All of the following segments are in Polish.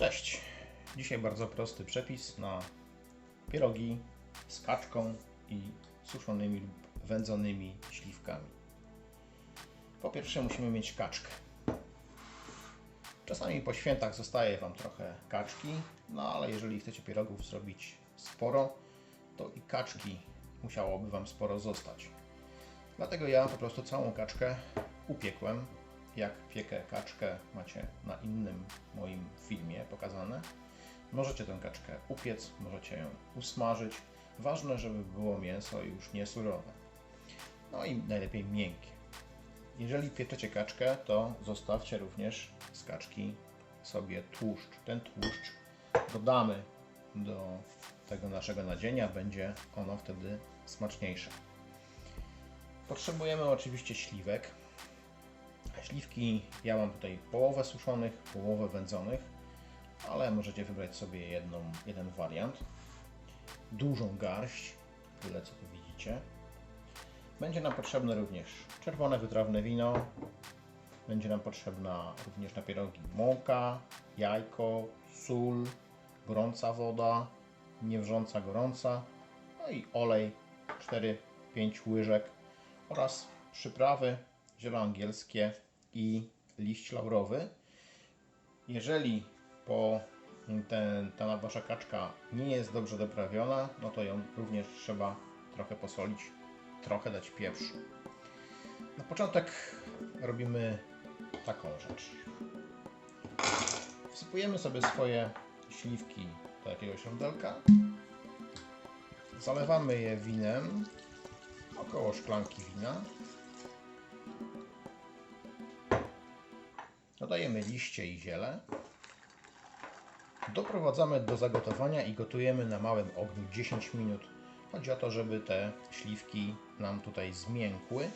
Cześć. Dzisiaj bardzo prosty przepis na pierogi z kaczką i suszonymi lub wędzonymi śliwkami. Po pierwsze musimy mieć kaczkę. Czasami po świętach zostaje Wam trochę kaczki, no ale jeżeli chcecie pierogów zrobić sporo, to i kaczki musiałoby Wam sporo zostać. Dlatego ja po prostu całą kaczkę upiekłem. Jak piekę kaczkę macie na innym moim filmie pokazane. Możecie tę kaczkę upiec, możecie ją usmażyć. Ważne, żeby było mięso już nie surowe. No i najlepiej miękkie. Jeżeli pieczecie kaczkę, to zostawcie również z kaczki sobie tłuszcz. Ten tłuszcz dodamy do tego naszego nadzienia, będzie ono wtedy smaczniejsze. Potrzebujemy oczywiście śliwek. Śliwki ja mam tutaj połowę suszonych, połowę wędzonych, ale możecie wybrać sobie jedną, jeden wariant. Dużą garść, tyle co tu widzicie. Będzie nam potrzebne również czerwone wytrawne wino. Będzie nam potrzebna również na pierogi mąka, jajko, sól, gorąca woda, niewrząca gorąca, no i olej 4-5 łyżek oraz przyprawy ziele angielskie i liść laurowy. Jeżeli po ten, ta wasza kaczka nie jest dobrze doprawiona, no to ją również trzeba trochę posolić, trochę dać pieprzu. Na początek robimy taką rzecz. Wsypujemy sobie swoje śliwki do jakiegoś rondelka. Zalewamy je winem, około szklanki wina. Dodajemy liście i ziele. Doprowadzamy do zagotowania i gotujemy na małym ogniu 10 minut. Chodzi o to, żeby te śliwki nam tutaj zmiękły.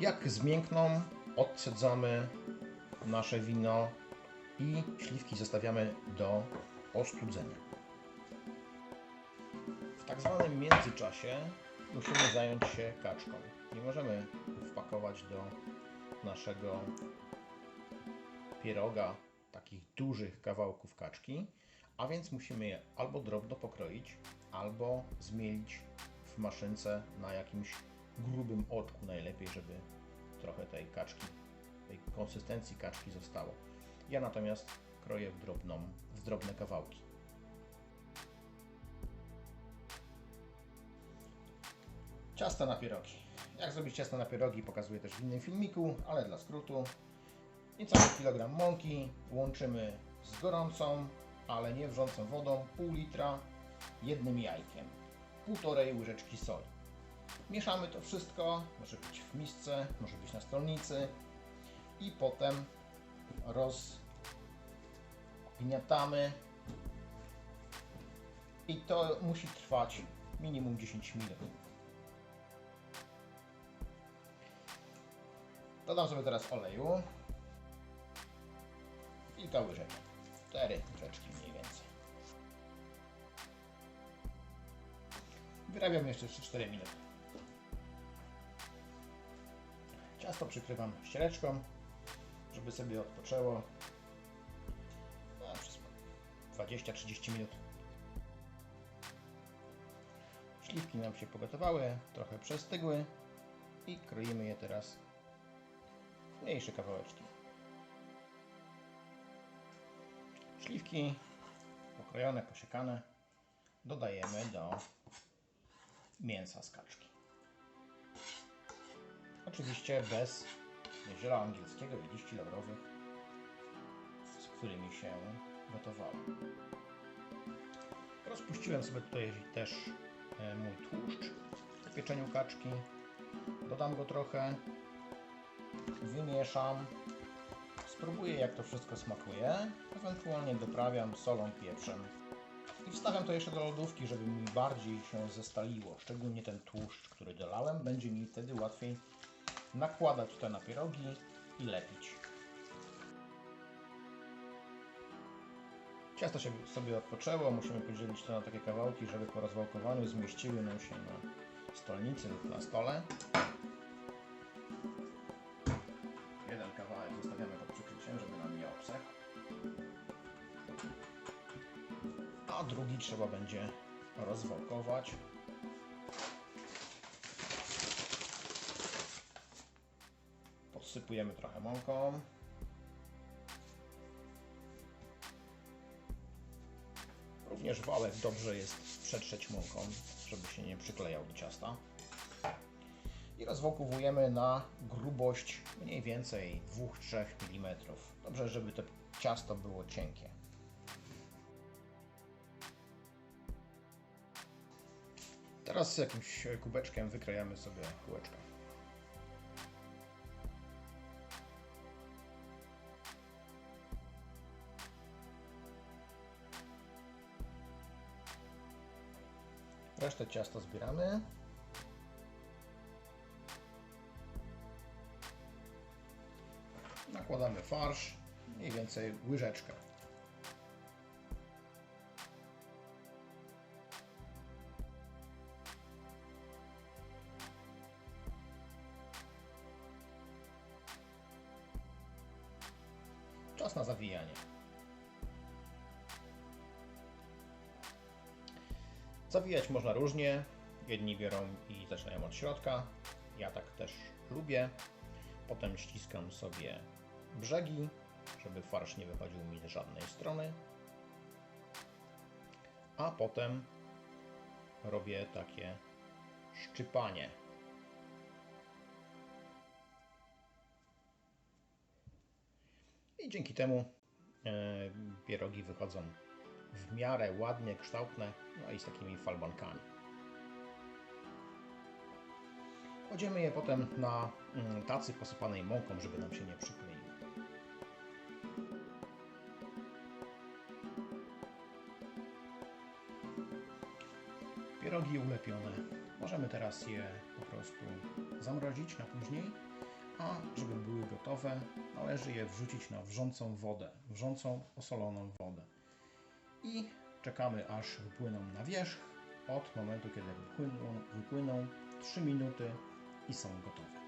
Jak zmiękną, odcedzamy nasze wino i śliwki zostawiamy do ostudzenia. W tak zwanym międzyczasie musimy zająć się kaczką. Nie możemy wpakować do naszego pieroga takich dużych kawałków kaczki, a więc musimy je albo drobno pokroić, albo zmielić w maszynce na jakimś grubym oczku najlepiej, żeby trochę tej kaczki, tej konsystencji kaczki zostało. Ja natomiast kroję w, drobną, w drobne kawałki. Ciasta na pierogi. Jak zrobić ciasto na pierogi pokazuję też w innym filmiku, ale dla skrótu. Niecały kilogram mąki łączymy z gorącą, ale nie wrzącą wodą, pół litra, jednym jajkiem, półtorej łyżeczki soli. Mieszamy to wszystko, może być w misce, może być na stolnicy i potem rozgniatamy i to musi trwać minimum 10 minut. Dodam sobie teraz oleju. Kilka łyżeczek. Cztery łyżeczki mniej więcej. Wyrabiam jeszcze 3-4 minuty. Ciasto przykrywam ściereczką, żeby sobie odpoczęło no, przez 20-30 minut. Śliwki nam się pogotowały, trochę przestygły i kroimy je teraz w mniejsze kawałeczki. Śliwki pokrojone, posiekane dodajemy do mięsa z kaczki. Oczywiście bez ziela angielskiego i liści laurowych, z którymi się gotowało. Rozpuściłem sobie tutaj też e, mój tłuszcz po pieczeniu kaczki. Dodam go trochę, wymieszam Spróbuję jak to wszystko smakuje, ewentualnie doprawiam solą, pieprzem. I wstawiam to jeszcze do lodówki, żeby mi bardziej się zestaliło, szczególnie ten tłuszcz, który dolałem, będzie mi wtedy łatwiej nakładać to na pierogi i lepić. Ciasto się sobie odpoczęło, musimy podzielić to na takie kawałki, żeby po rozwałkowaniu zmieściły nam się na stolnicy lub na stole. Jeden kawałek zostawiamy a drugi trzeba będzie rozwałkować. Podsypujemy trochę mąką. Również wałek dobrze jest przetrzeć mąką, żeby się nie przyklejał do ciasta. I rozwałkowujemy na grubość mniej więcej 2-3 mm. Dobrze, żeby to ciasto było cienkie. Teraz z jakimś kubeczkiem wykrajamy sobie kółeczka. Resztę ciasta zbieramy. Nakładamy farsz, mniej więcej łyżeczkę. Czas na zawijanie. Zawijać można różnie. Jedni biorą i zaczynają od środka. Ja tak też lubię. Potem ściskam sobie brzegi, żeby farsz nie wychodził mi z żadnej strony. A potem robię takie szczypanie. I dzięki temu e, pierogi wychodzą w miarę ładnie, kształtne, no i z takimi falbankami. Kładziemy je potem na mm, tacy posypanej mąką, żeby nam się nie przykleiły. Pierogi ulepione. Możemy teraz je po prostu zamrozić na później, a żeby były gotowe, należy je wrzucić na wrzącą wodę, wrzącą osoloną wodę. I czekamy aż wypłyną na wierzch. Od momentu, kiedy wypłyną, wypłyną 3 minuty i są gotowe.